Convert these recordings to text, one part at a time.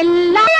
எல்லாருக்கும்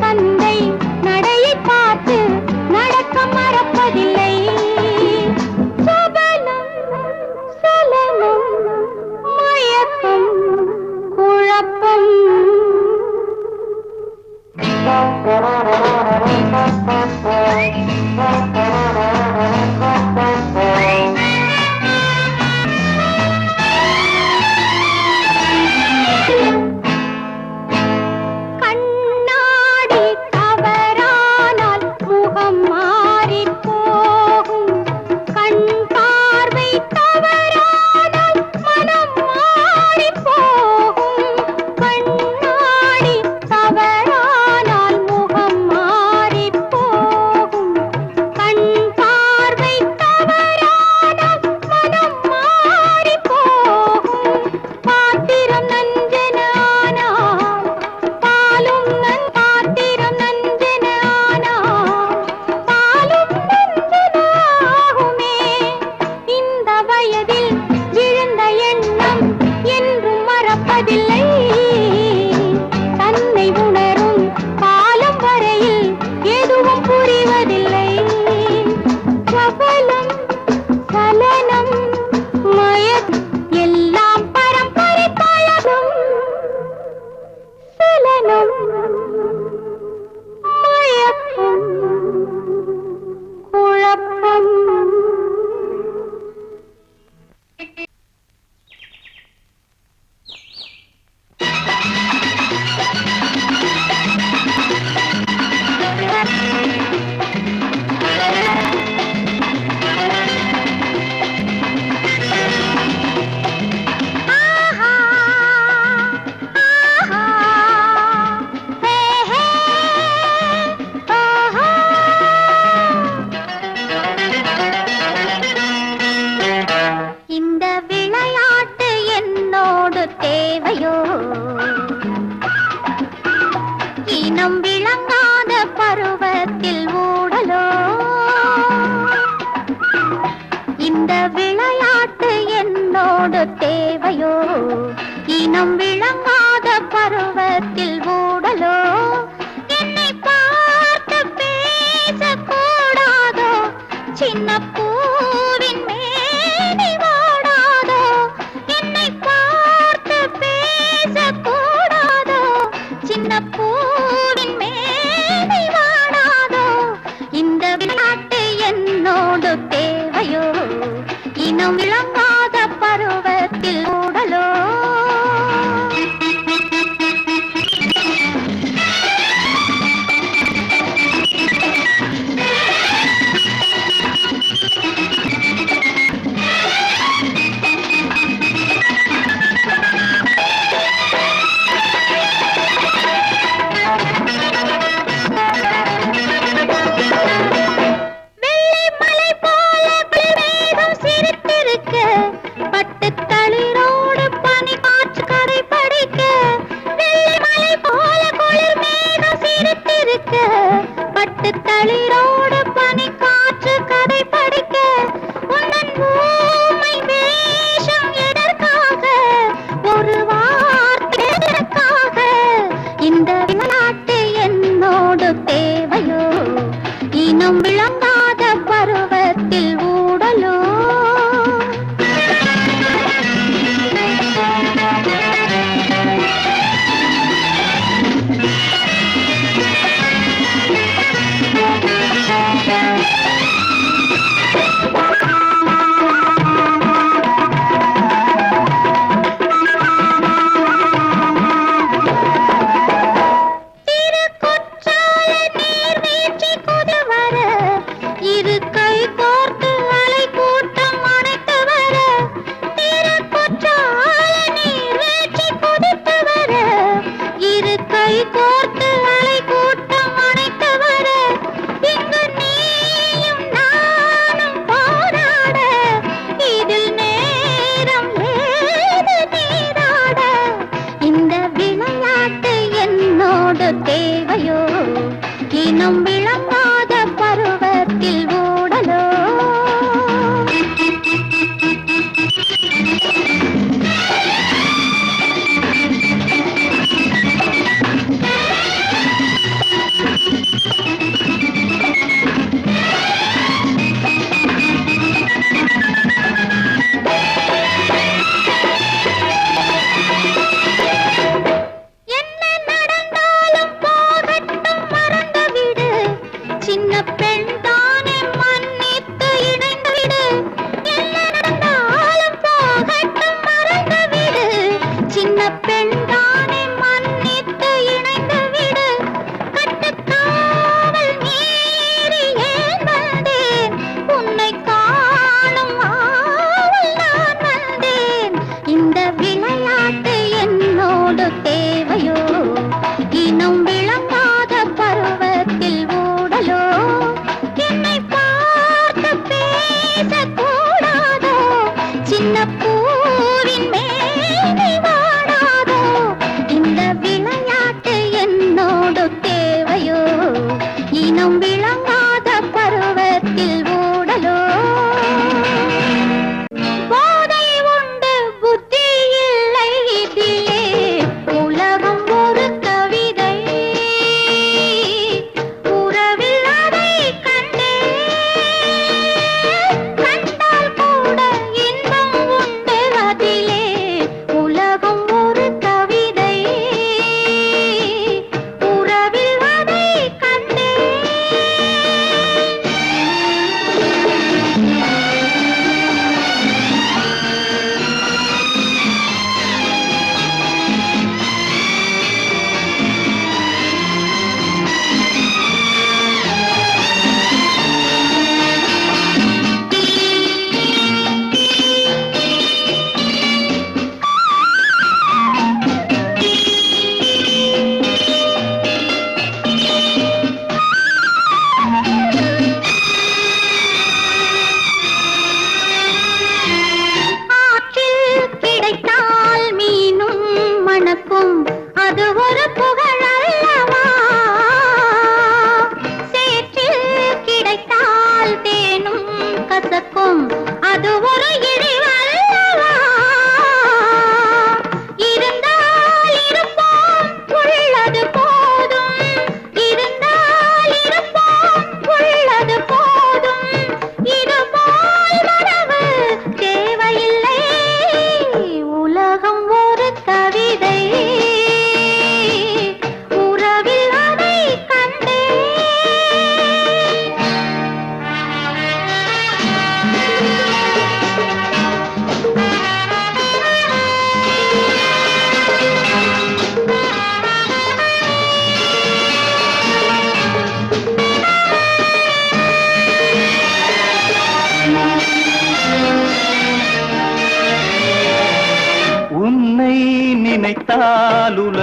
पल இனம்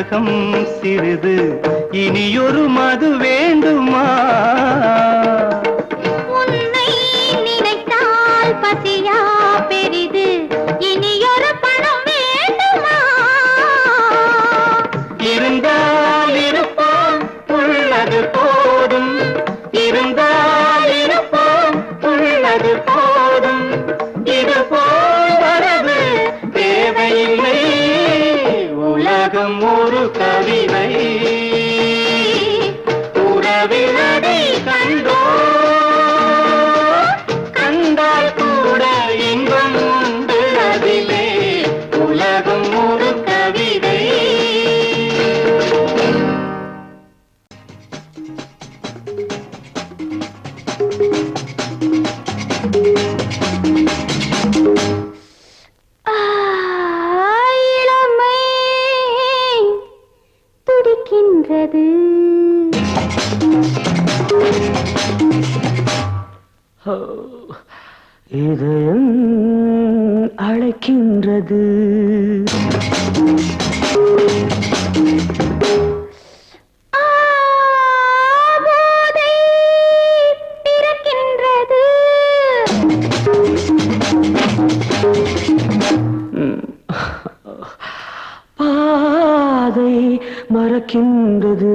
உலகம் சிறிது. இனியொரு மது வேண்டுமா? செல்கிறது இது அழைக்கின்றது. அதை மறக்கின்றது.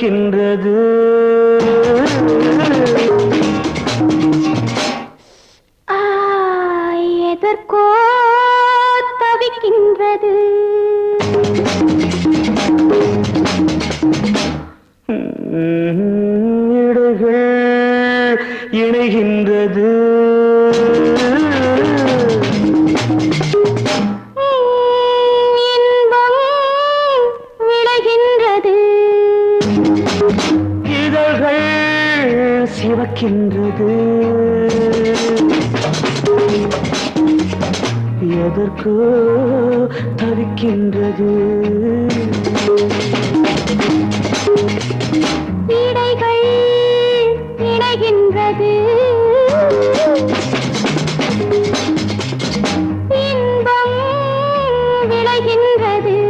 இருக்கின்றது சிவக்கின்றது எதற்கோ தவிக்கின்றது? இடைகள் இணைகின்றது. இன்பம் விளைகின்றது.